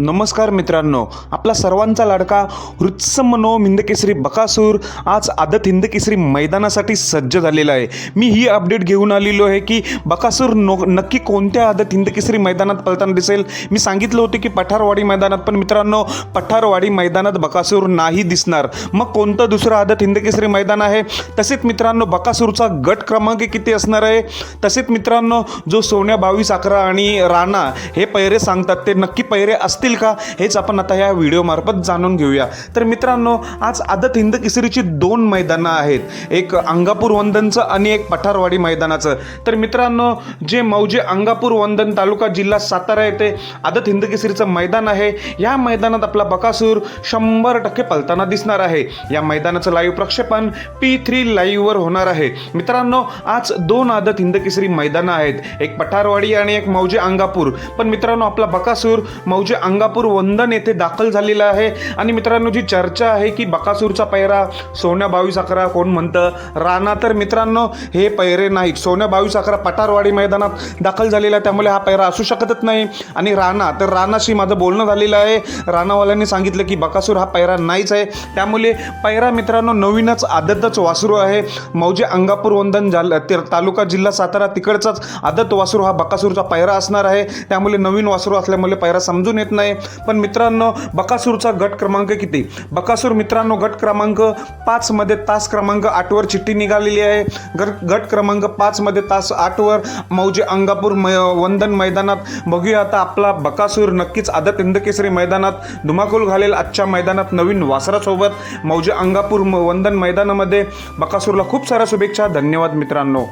नमस्कार मित्रांनो आपला सर्वांचा लाडका हृत्समनो हिंदकेसरी बकासूर आज आदत हिंदकेसरी मैदानासाठी सज्ज झालेला आहे. मी ही अपडेट घेऊन आलेलो आहे की बकासूर नो नक्की कोणत्या आदत हिंदकेसरी मैदानात पळताना दिसेल? मी सांगितलं होतं की पठारवाडी मैदानात पण मित्रांनो पठारवाडी मैदानात बकासूर नाही दिसणार. मग कोणतं दुसरं आदत हिंदकेसरी मैदान आहे? तसेच मित्रांनो बकासूरचा गट क्रमांक किती असणार आहे? तसेच मित्रांनो जो सोन्या बावीस अकरा आणि राणा हे पैरे सांगतात ते नक्की पैरे असतील का? हेच आपण आता या व्हिडिओमार्फत जाणून घेऊया. तर मित्रांनो आज आदत हिंद किसरीची दोन मैदानं आहेत. एक अंगापूर वंदनचं आणि एक पठारवाडी मैदानाचं. तर मित्रांनो जे मौजे अंगापूर वंदन तालुका जिल्हा सातारा येथे आदत हिंद किसरीचं मैदान आहे या मैदानात आपला बकासूर शंभर टक्के पलताना दिसणार आहे. या मैदानाचं लाईव्ह प्रक्षेपण पी थ्री लाईव्हवर होणार आहे. मित्रांनो आज दोन आदत हिंद किसरी मैदानं आहेत. एक पठारवाडी आणि एक मौजे अंगापूर. पण मित्रांनो आपला बकासूर मौजे अंगापूर वंदन येथे दाखल झालेला आहे. आणि मित्रांनो जी चर्चा आहे की बकासूरचा पैरा सोन्या बावीस अकरा कोण म्हणतं? राणा तर मित्रांनो हे पैरे नाहीत. सोन्या बावीस अकरा पठारवाडी मैदानात दाखल झालेला आहे. त्यामुळे हा पैरा असू शकतच नाही. आणि राणा तर राणाशी माझं बोलणं झालेलं आहे. राणावाल्यांनी सांगितलं की बकासूर हा पैरा नाहीच आहे. त्यामुळे पैरा मित्रांनो नवीनच आदतच वासरू आहे. मौजे अंगापूर वंदन झालं ते तालुका जिल्हा सातारा तिकडचाच आदत वासरू हा बकासूरचा पैरा असणार आहे. त्यामुळे नवीन वासरू असल्यामुळे पैरा समजून येत नाही. पण मित्रांनो बकासूरचा गट क्रमांक किती? बकासूर मित्रांनो गट क्रमांक पाचमध्ये तास क्रमांक आठवर चिठ्ठी निघालेली आहे. गट गट क्रमांक पाचमध्ये तास आठवर मौजे अंगापूर मै वंदन मैदानात. बघूया आता आपला बकासूर नक्कीच आदत इंदकेसरी मैदानात. धुमाकूल घालेल आजच्या मैदानात नवीन वासरासोबत. मौजे अंगापूर वंदन मैदानामध्ये बकासूरला खूप साऱ्या शुभेच्छा. धन्यवाद मित्रांनो.